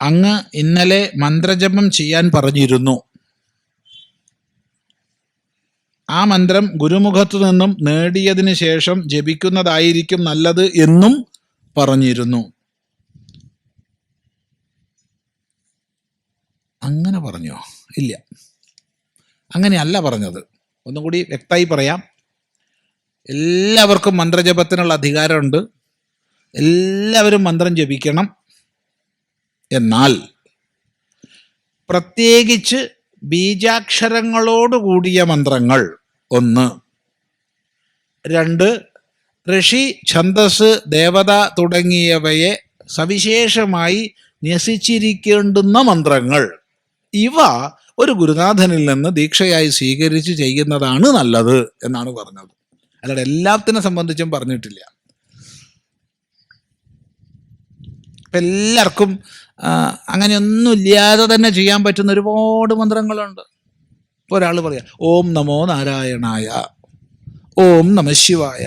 അങ്ങ് ഇന്നലെ മന്ത്രജപം ചെയ്യാൻ പറഞ്ഞിരുന്നു. ആ മന്ത്രം ഗുരുമുഖത്തു നിന്നും നേടിയതിന് ശേഷം ജപിക്കുന്നതായിരിക്കും നല്ലത് എന്നും പറഞ്ഞിരുന്നു. അങ്ങനെ പറഞ്ഞോ? ഇല്ല. അങ്ങനെയല്ല പറഞ്ഞത്. ഒന്നും കൂടി വ്യക്തമായി പറയാം. എല്ലാവർക്കും മന്ത്രജപത്തിനുള്ള അധികാരമുണ്ട്. എല്ലാവരും മന്ത്രം ജപിക്കണം. എന്നാൽ പ്രത്യേകിച്ച് ബീജാക്ഷരങ്ങളോടുകൂടിയ മന്ത്രങ്ങൾ. ഒന്ന്. രണ്ട്. ഋഷി ഛന്ദസ് ദേവത തുടങ്ങിയവയെ സവിശേഷമായി ന്യസിച്ചിരിക്കേണ്ടുന്ന മന്ത്രങ്ങൾ. ഇവ ഒരു ഗുരുനാഥനിൽ നിന്ന് ദീക്ഷയായി സ്വീകരിച്ച് ചെയ്യുന്നതാണ് നല്ലത് എന്നാണ് പറഞ്ഞത്. അല്ലാതെ എല്ലാത്തിനെ സംബന്ധിച്ചും പറഞ്ഞിട്ടില്ല. എല്ലാവർക്കും ആ, അങ്ങനെയൊന്നും ഇല്ലാതെ തന്നെ ചെയ്യാൻ പറ്റുന്ന ഒരുപാട് മന്ത്രങ്ങളുണ്ട്. ഇപ്പോൾ ഒരാൾ പറയാം ഓം നമോ നാരായണായ ഓം നമ ശിവായ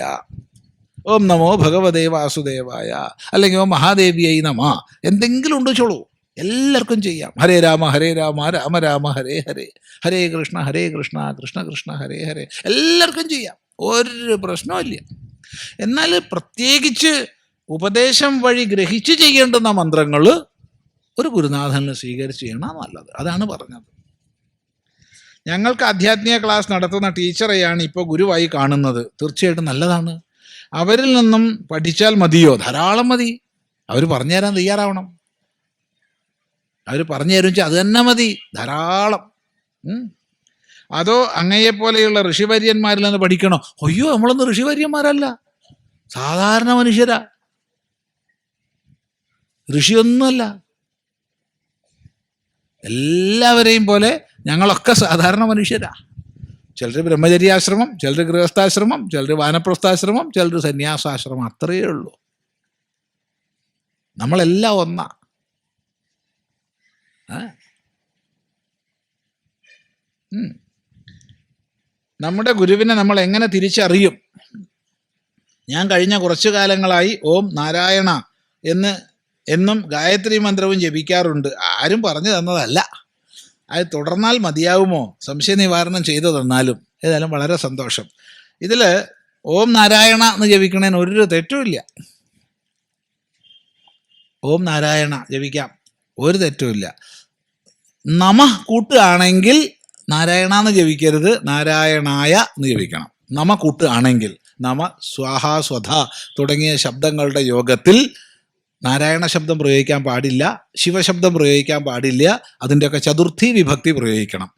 ഓം നമോ ഭഗവതേ വാസുദേവായ അല്ലെങ്കിൽ ഓം മഹാദേവിയായി നമ എന്തെങ്കിലും ഉണ്ട് ചോളൂ. എല്ലാവർക്കും ചെയ്യാം. ഹരേ രാമ ഹരേ രാമ രാമ രാമ ഹരേ ഹരേ ഹരേ കൃഷ്ണ ഹരേ കൃഷ്ണ കൃഷ്ണ കൃഷ്ണ ഹരേ ഹരേ. എല്ലാവർക്കും ചെയ്യാം. ഒരു പ്രശ്നമില്ല എന്നാൽ പ്രത്യേകിച്ച് ഉപദേശം വഴി ഗ്രഹിച്ച് ചെയ്യേണ്ടുന്ന മന്ത്രങ്ങൾ ഒരു ഗുരുനാഥനെ സ്വീകരിച്ച് ചെയ്യണം നല്ലത്. അതാണ് പറഞ്ഞത്. ഞങ്ങൾക്ക് ആധ്യാത്മിക ക്ലാസ് നടത്തുന്ന ടീച്ചറെയാണ് ഇപ്പോൾ ഗുരുവായി കാണുന്നത്. തീർച്ചയായിട്ടും നല്ലതാണ്. അവരിൽ നിന്നും പഠിച്ചാൽ മതിയോ? ധാരാളം മതി. അവർ പറഞ്ഞു തരാൻ തയ്യാറാവണം. അവർ പറഞ്ഞു തരും അത് തന്നെ മതി. ധാരാളം. അതോ അങ്ങയെപ്പോലെയുള്ള ഋഷിവര്യന്മാരിൽ നിന്ന് പഠിക്കണോ? അയ്യോ നമ്മളൊന്നും ഋഷിവര്യന്മാരല്ല. സാധാരണ മനുഷ്യരാ. ഋഷിയൊന്നുമല്ല. എല്ലാവരെയും പോലെ ഞങ്ങളൊക്കെ സാധാരണ മനുഷ്യരാ. ചിലർ ബ്രഹ്മചര്യാശ്രമം ചിലർ ഗൃഹസ്ഥാശ്രമം ചിലർ വാനപ്രസ്ഥാശ്രമം ചിലർ സന്യാസാശ്രമം. അത്രയേ ഉള്ളൂ. നമ്മളെല്ലാം ഒന്നാ? നമ്മുടെ ഗുരുവിനെ നമ്മൾ എങ്ങനെ തിരിച്ചറിയും? ഞാൻ കഴിഞ്ഞ കുറച്ചു കാലങ്ങളായി ഓം നാരായണ എന്ന് എന്നും ഗായത്രി മന്ത്രവും ജപിക്കാറുണ്ട്. ആരും പറഞ്ഞു തന്നതല്ല. അത് തുടർന്നാൽ മതിയാവുമോ? സംശയ നിവാരണം ചെയ്തു തന്നാലും. ഏതായാലും വളരെ സന്തോഷം. ഇതിൽ ഓം നാരായണ എന്ന് ജപിക്കണേന് ഒരു തെറ്റുമില്ല. ഓം നാരായണ ജപിക്കാം. ഒരു തെറ്റുമില്ല. നമ കൂട്ടുകയാണെങ്കിൽ നാരായണ എന്ന് ജപിക്കരുത്. നാരായണായ എന്ന് ജപിക്കണം. നമ കൂട്ടുകയാണെങ്കിൽ നമ സ്വാഹ സ്വധ തുടങ്ങിയ ശബ്ദങ്ങളുടെ യോഗത്തിൽ നാരായണ ശബ്ദം പ്രയോഗിക്കാൻ പാടില്ല ശിവശബ്ദം പ്രയോഗിക്കാൻ പാടില്ല അതിന്റെയൊക്കെ ചതുർത്ഥി വിഭക്തി പ്രയോഗിക്കണം.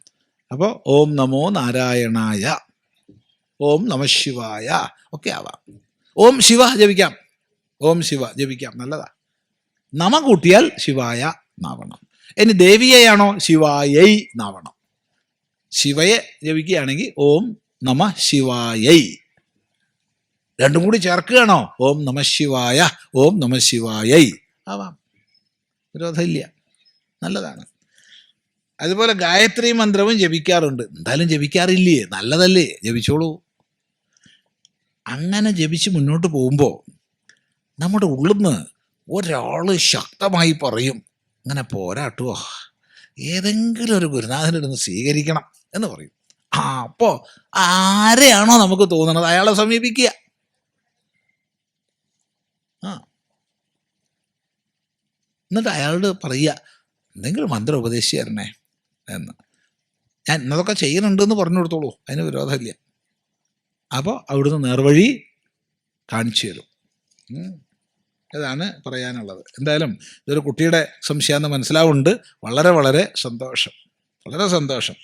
അപ്പോൾ ഓം നമോ നാരായണായ ഓം നമ ശിവായ ഒക്കെ ആവാം. ഓം ശിവ ജപിക്കാം. ഓം ശിവ ജപിക്കാം നല്ലതാ. നമ കൂട്ടിയാൽ ശിവായ നാവണം. ഇനി ദേവിയെയാണോ? ശിവായൈ നാവണം. ശിവയെ ജപിക്കുകയാണെങ്കിൽ ഓം നമ ശിവായൈ. രണ്ടും കൂടി ചേർക്കുകയാണോ? ഓം നമ ശിവായ ഓം നമ ശിവായൈ. ആവാം. വിരോധമില്ല നല്ലതാണ്. അതുപോലെ ഗായത്രി മന്ത്രവും ജപിക്കാറുണ്ട്. എന്തായാലും ജപിക്കാറില്ലേ? നല്ലതല്ലേ? ജപിച്ചോളൂ. അങ്ങനെ ജപിച്ച് മുന്നോട്ട് പോകുമ്പോൾ നമ്മുടെ ഉള്ളിന്ന് ഒരാൾ ശക്തമായി പറയും അങ്ങനെ പോരാട്ടോ ഏതെങ്കിലും ഒരു ഗുരുനാഥനെ നിന്ന് സ്വീകരിക്കണം എന്ന് പറയും. ആ അപ്പോൾ ആരെയാണോ നമുക്ക് തോന്നുന്നത്? അയാളെ സമീപിക്കുക. ആ. എന്നിട്ട് അയാളോട് പറയുക എന്തെങ്കിലും മന്ത്രം ഉപദേശിച്ച് തരണേ എന്ന്. ഞാൻ ഇന്നതൊക്കെ ചെയ്യുന്നുണ്ട് എന്ന് പറഞ്ഞു കൊടുത്തോളൂ അതിന് വിരോധമില്ല. അപ്പോൾ അവിടുന്ന് നേർവഴി കാണിച്ചു തരും. അതാണ് പറയാനുള്ളത്. എന്തായാലും ഇതൊരു കുട്ടിയുടെ സംശയമെന്ന് മനസ്സിലാവുന്നുണ്ട്. വളരെ വളരെ സന്തോഷം. വളരെ സന്തോഷം.